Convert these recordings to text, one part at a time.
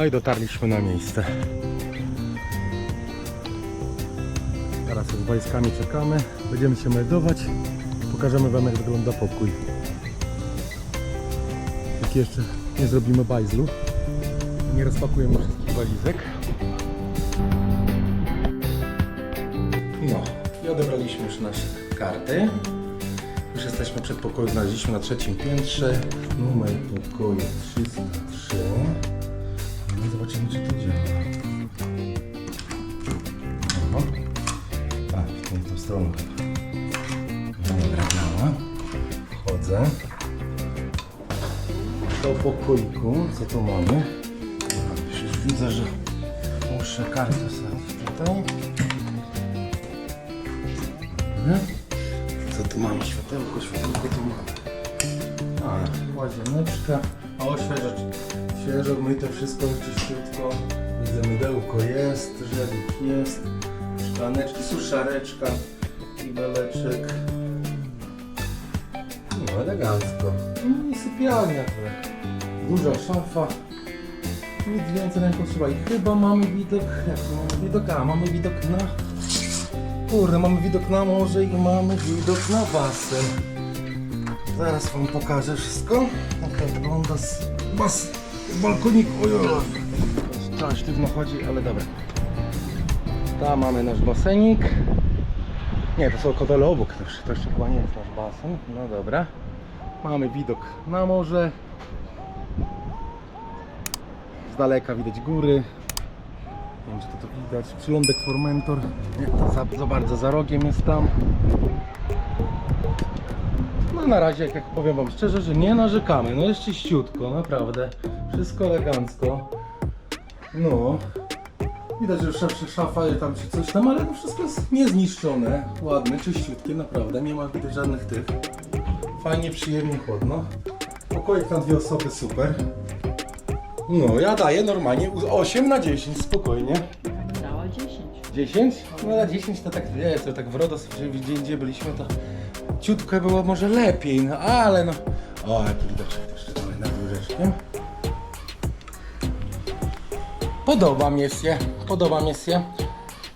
No i dotarliśmy na miejsce. Teraz z wojskami czekamy. Będziemy się meldować. Pokażemy Wam jak wygląda pokój. Jak jeszcze nie zrobimy bajzlu. Nie rozpakujemy wszystkich walizek. No i odebraliśmy już nasze karty. Już jesteśmy przed pokojem, znaleźliśmy na trzecim piętrze. Numer pokoju 303. Zobaczymy czy to działa. Aha. A, w tą, tą stronę chyba. No dobra, działa. Wchodzę. Do pokoiku, co tu mamy? A, Już widzę, że muszę kartę wsadzić tutaj. Co tu mamy? Światełko, światełko tu mamy. A, łazieneczka. O, świeże, świeżo myte wszystko czyściutko. Widzę, mydełko jest, żelik jest, szklaneczki, suszareczka, kibeleczek. No, elegancko. No i sypialnia. Duża szafa. Nic więcej nam potrzeba. I chyba mamy widok, jak to mamy widok? A, mamy widok na Kurde, mamy widok na morze i mamy widok na basen. Zaraz wam pokażę wszystko. Jak to wygląda z, bas, z balkoniku. Ojoj. Trochę sztywno chodzi, ale dobra. Tam mamy nasz basenik. Nie, to są kotele obok. To to jeszcze chyba nie jest nasz basen. No dobra. Mamy widok na morze. Z daleka widać góry. Nie wiem, czy to, to widać. Przylądek Formentor. Nie, to za, za bardzo za rogiem jest tam. No na razie, jak powiem Wam szczerze, że nie narzekamy. No jest czyściutko, naprawdę. Wszystko elegancko. No. Widać, że już szafa, tam czy coś tam, ale no wszystko jest niezniszczone. Ładne, czyściutkie, naprawdę. Nie ma widać żadnych tych. Fajnie, przyjemnie, chłodno. Pokoik na dwie osoby, super. No, ja daję normalnie 8 na 10, spokojnie. Dała 10. 10? No na 10 to tak wiesz, to tak w RODOS, gdzie, gdzie byliśmy, to ciutko było może lepiej, no ale no. O, jaki widoczek też tutaj nad łóżeczkiem. Podoba mi się, podoba mi się.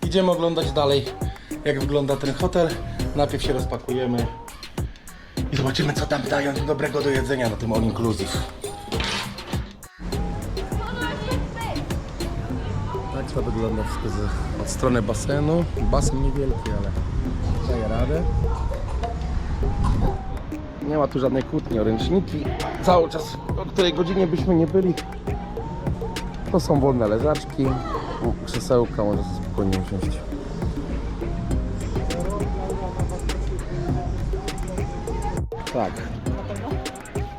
Idziemy oglądać dalej, jak wygląda ten hotel. Najpierw się rozpakujemy i zobaczymy, co tam dają dobrego do jedzenia na tym all inclusive. Tak to wygląda wszystko od strony basenu. Basen niewielki, ale daje radę. Nie ma tu żadnej kłótni o ręczniki. Cały czas, o której godzinie byśmy nie byli, to są wolne leżaczki. Krzesełka sobie spokojnie usiąść. Tak.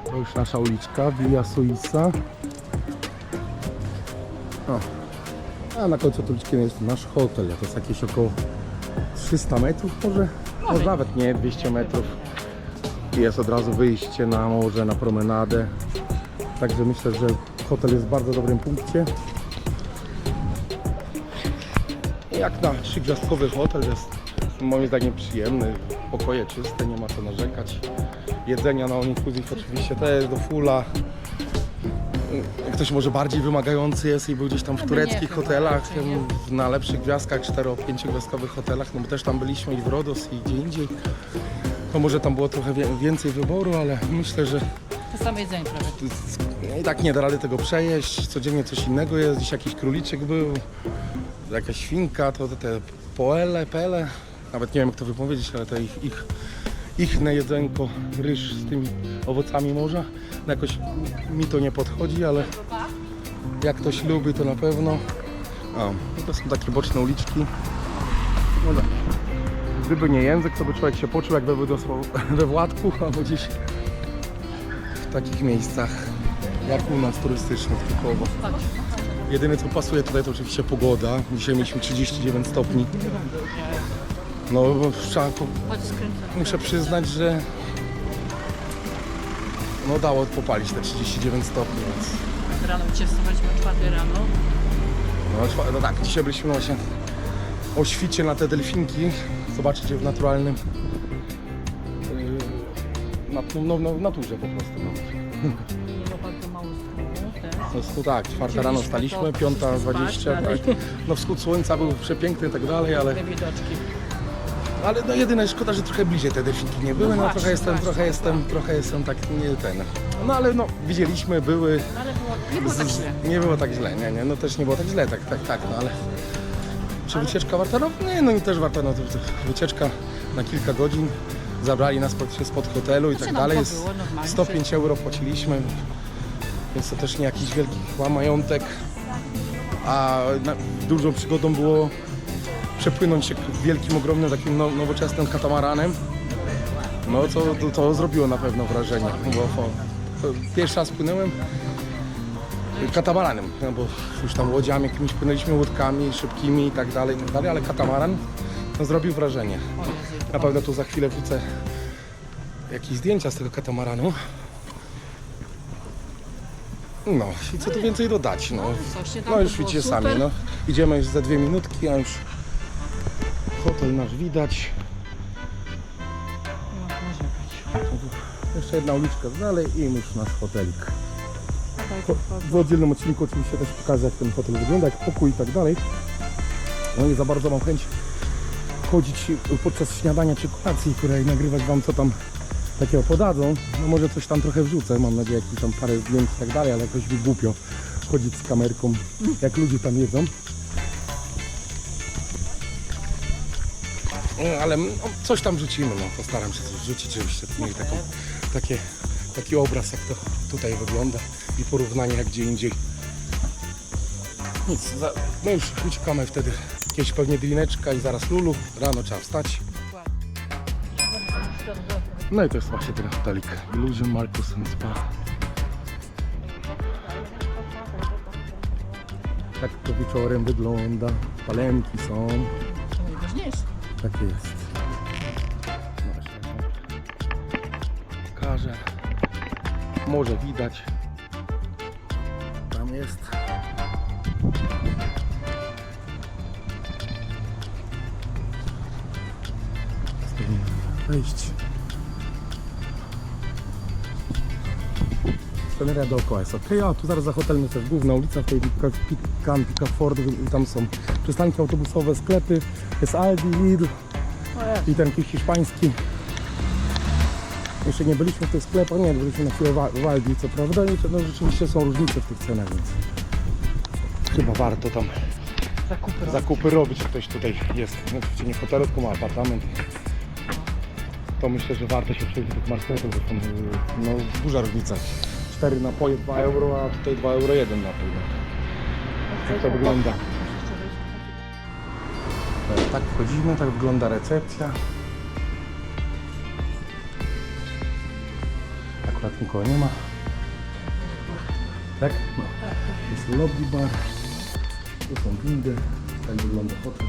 To już nasza uliczka, Villa Suissa. O, a na końcu uliczki jest nasz hotel. To jest jakieś około 300 metrów może? Może nawet nie, 200 metrów. Jest od razu wyjście na morze, na promenadę. Także myślę, że hotel jest w bardzo dobrym punkcie. Jak na trzygwiazdkowy hotel jest moim zdaniem przyjemny, pokoje czyste, nie ma co narzekać. Jedzenia na inclusive oczywiście to jest do fulla. Ktoś może bardziej wymagający jest i był gdzieś tam w tureckich hotelach, na lepszych gwiazdkach, 4-5 gwiazdkowych hotelach, no bo też tam byliśmy i w Rodos i gdzie indziej. To może tam było trochę wie- więcej wyboru, ale myślę, że To samo jedzenie prawie. i tak nie da rady tego przejeść. Codziennie coś innego jest, gdzieś jakiś króliczek był, jakaś świnka, to te, te poele, pele, nawet nie wiem jak to wypowiedzieć, ale to ich, ich, ich na jedzenko, ryż z tymi owocami morza. No jakoś mi to nie podchodzi, ale jak ktoś lubi to na pewno. O, to są takie boczne uliczki. No, da- gdyby nie język, to by człowiek się poczuł jakby był dosłownie we Władku albo gdzieś w takich miejscach jak u nas turystycznych typowo. Jedyne co pasuje tutaj to oczywiście pogoda. Dzisiaj mieliśmy 39 stopni. No trzeba, muszę przyznać, że no dało popalić te 39 stopni, więc Rano cię wstawaliśmy o 4 rano. no, no tak, dzisiaj byliśmy właśnie o świcie na te delfinki. Zobaczycie w naturalnym yy, na, no, no, w naturze po prostu. No. Ma bardzo mało też. No, no tak, czwarta rano staliśmy, piąta dwadzieścia, tak. No wschód słońca był przepiękny i tak dalej, ale, widoczki. ale no jedyne szkoda, że trochę bliżej te delfinki nie były, no, właśnie, trochę jestem, trochę jestem, trochę jestem tak nie ten. No ale no widzieliśmy, były, Ale było, nie było tak źle. nie było tak źle, nie, nie, no też nie było tak źle, tak, tak, tak, no ale czy wycieczka warta? No nie, no i też warta, no wycieczka na kilka godzin, zabrali nas pod, spod hotelu i Znaczy, tak no, dalej, Jest było normalnie, 105 euro płaciliśmy, więc to też nie jakiś wielki chyba majątek, a na, dużą przygodą było przepłynąć się wielkim, ogromnym, takim no, nowoczesnym katamaranem, no to, to, to zrobiło na pewno wrażenie, bo to pierwszy raz płynąłem katamaranem, no bo już tam łodziami jakimiś płynęliśmy łódkami szybkimi i tak dalej, i tak dalej, ale katamaran no, zrobił wrażenie. Na pewno tu za chwilę wrzucę jakieś zdjęcia z tego katamaranu. No i co tu więcej dodać, no. Tam No już widzicie sami, no. Idziemy już za dwie minutki, a już hotel nasz widać. No. Jeszcze jedna uliczka dalej i już nasz hotelik. W oddzielnym odcinku oczywiście też pokażę jak ten hotel wygląda, jak pokój i tak dalej. No nie za bardzo mam chęć chodzić podczas śniadania czy kolacji, której nagrywać Wam co tam takiego podadzą. No może coś tam trochę wrzucę, mam nadzieję jakieś tam parę zdjęć i tak dalej, ale jakoś mi głupio chodzić z kamerką, jak ludzie tam jedzą. Ale no, coś tam wrzucimy, no postaram się coś wrzucić, żebyście mieli taką, takie, taki obraz jak to tutaj wygląda i porównanie jak gdzie indziej. Nic, za, my już uciekamy wtedy. Jakieś pewnie drineczka i zaraz lulu. Rano trzeba wstać. No i to jest właśnie ten hotelik. Illusion Marcus and Spa. Tak to wieczorem wygląda. Palemki są. Najważniejsze. Takie jest. Pokażę. Morze widać. Tam jest. Wejść. Sceneria dookoła jest ok, a tu zaraz za hotelem jest też główna ulica, w tej Pican, Picaford, i tam są przystanki autobusowe, sklepy, jest Aldi, Lidl, i ten jakiś hiszpański. Jeszcze nie byliśmy w tych sklepach, nie, byliśmy na chwilę w Wa- w Aldi, co prawda, i to, no, rzeczywiście są różnice w tych cenach, więc chyba warto tam Zakupy. zakupy robić, ktoś tutaj jest. No, oczywiście nie w hotelu, tylko ma apartament. To myślę, że warto się przejść do tych marketów, bo tam no, duża różnica. Cztery napoje 2 euro, a tutaj 2 euro jeden napój. No. Jak to wygląda? Tak wchodzimy, tak wygląda recepcja. Akurat nikogo nie ma. Tak? No. Jest lobby bar. Tu są windy. Tak wygląda hotel.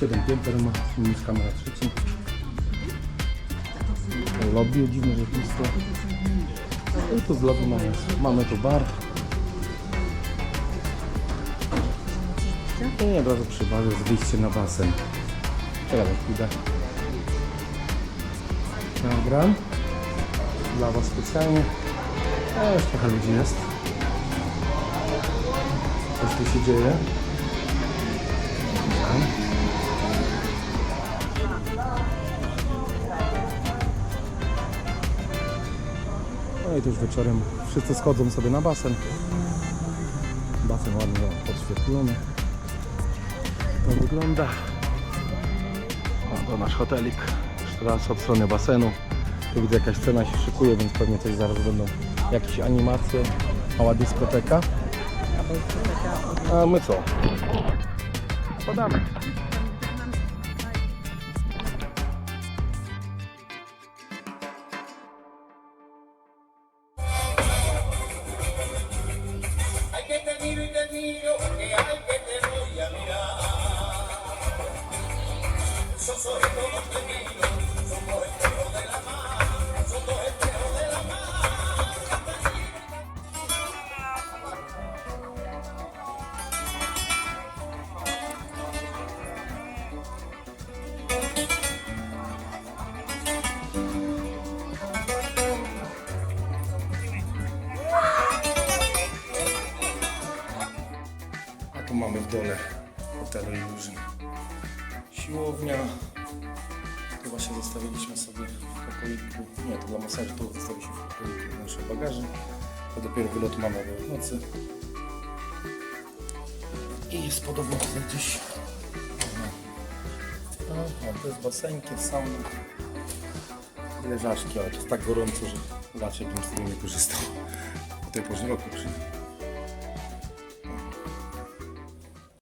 7 pięter ma, mieszkamy na trzecim. Lobby dziwne, że pusto. I tu z lobby mamy, mamy tu bar. I od razu przy barze jest wyjście na basen. Teraz idę. Nagram. Dla Was specjalnie. A już trochę ludzi jest. Coś tu się dzieje. No i też wieczorem wszyscy schodzą sobie na basen. Basen ładnie podświetlony. To wygląda. O, to nasz hotelik. Jeszcze raz od strony basenu. Tu widzę jakaś scena się szykuje, więc pewnie coś zaraz będą jakieś animacje. Mała dyskoteka. A my co? Podamy. Dole hotelu Illusion. Siłownia. Tu właśnie zostawiliśmy sobie w pokoiku. Nie, to dla masażu tu zostawiliśmy w pokoiku nasze bagaże. To dopiero wylot mamy w nocy. I jest podobno tutaj gdzieś. No, o, to jest basenkiem, sauna. Leżaczki, ale to jest tak gorąco, że raczej bym z tego nie korzystał. O tej porze roku przynajmniej.